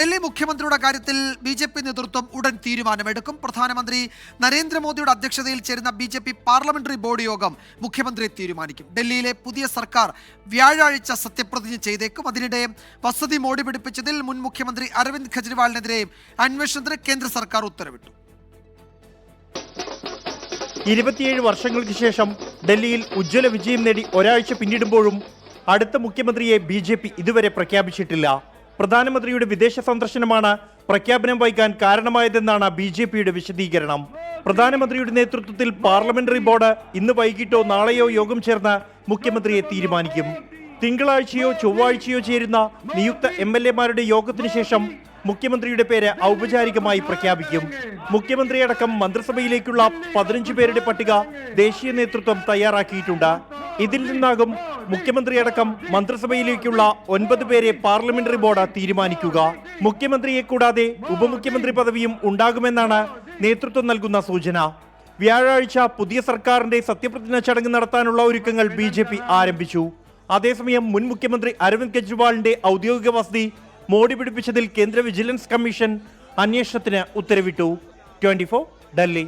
ഡൽഹി മുഖ്യമന്ത്രിയുടെ കാര്യത്തിൽ B J P നേതൃത്വം ഉടൻ തീരുമാനമെടുക്കും. പ്രധാനമന്ത്രി നരേന്ദ്രമോദിയുടെ അധ്യക്ഷതയിൽ ചേരുന്ന B J P parliamentary board യോഗം മുഖ്യമന്ത്രിയെ തീരുമാനിക്കും. ഡൽഹിയിലെ പുതിയ സർക്കാർ വ്യാഴാഴ്ച സത്യപ്രതിജ്ഞ ചെയ്തേക്കും. അതിനിടെ വസതി മോടി പിടിപ്പിച്ചതിൽ മുൻ മുഖ്യമന്ത്രി അരവിന്ദ് കെജ്രിവാളിനെതിരെ അന്വേഷണത്തിന് കേന്ദ്ര സർക്കാർ ഉത്തരവിട്ടു. ഇരുപത്തിയേഴ് വർഷങ്ങൾക്ക് ശേഷം ഡൽഹിയിൽ ഉജ്ജ്വല വിജയം നേടി ഒരാഴ്ച പിന്നിടുമ്പോഴും അടുത്ത മുഖ്യമന്ത്രിയെ ബി ഇതുവരെ പ്രഖ്യാപിച്ചിട്ടില്ല. പ്രധാനമന്ത്രിയുടെ വിദേശ സന്ദർശനമാണ് പ്രഖ്യാപനം വൈകാൻ കാരണമായതെന്നാണ് ബി ജെ പിയുടെ വിശദീകരണം. പ്രധാനമന്ത്രിയുടെ നേതൃത്വത്തിൽ പാർലമെന്ററി ബോർഡ് ഇന്ന് വൈകിട്ടോ നാളെയോ യോഗം ചേർന്ന് മുഖ്യമന്ത്രിയെ തീരുമാനിക്കും. തിങ്കളാഴ്ചയോ ചൊവ്വാഴ്ചയോ ചേരുന്ന നിയുക്ത എം എൽ എമാരുടെ യോഗത്തിന് ശേഷം മുഖ്യമന്ത്രിയുടെ പേര് ഔപചാരികമായി പ്രഖ്യാപിക്കും. മുഖ്യമന്ത്രിയടക്കം മന്ത്രിസഭയിലേക്കുള്ള പതിനഞ്ച് പേരുടെ പട്ടിക ദേശീയ നേതൃത്വം തയ്യാറാക്കിയിട്ടുണ്ട്. ഇതിൽ നിന്നാകും മുഖ്യമന്ത്രിയടക്കം മന്ത്രിസഭയിലേക്കുള്ള ഒൻപത് പേരെ പാർലമെന്ററി ബോർഡ് തീരുമാനിക്കുക. മുഖ്യമന്ത്രിയെ കൂടാതെ ഉപമുഖ്യമന്ത്രി പദവിയും ഉണ്ടാകുമെന്നാണ് നേതൃത്വം നൽകുന്ന സൂചന. വ്യാഴാഴ്ച പുതിയ സർക്കാരിന്റെ സത്യപ്രതിജ്ഞ ചടങ്ങ് നടത്താനുള്ള ഒരുക്കങ്ങൾ ബി ജെ പി ആരംഭിച്ചു. അതേസമയം മുൻ മുഖ്യമന്ത്രി അരവിന്ദ് കെജ്രിവാളിന്റെ ഔദ്യോഗിക വസതി മോടി പിടിപ്പിച്ചതിൽ കേന്ദ്ര വിജിലൻസ് കമ്മീഷൻ അന്വേഷണത്തിന് ഉത്തരവിട്ടു. ട്വന്റി ഡൽഹി.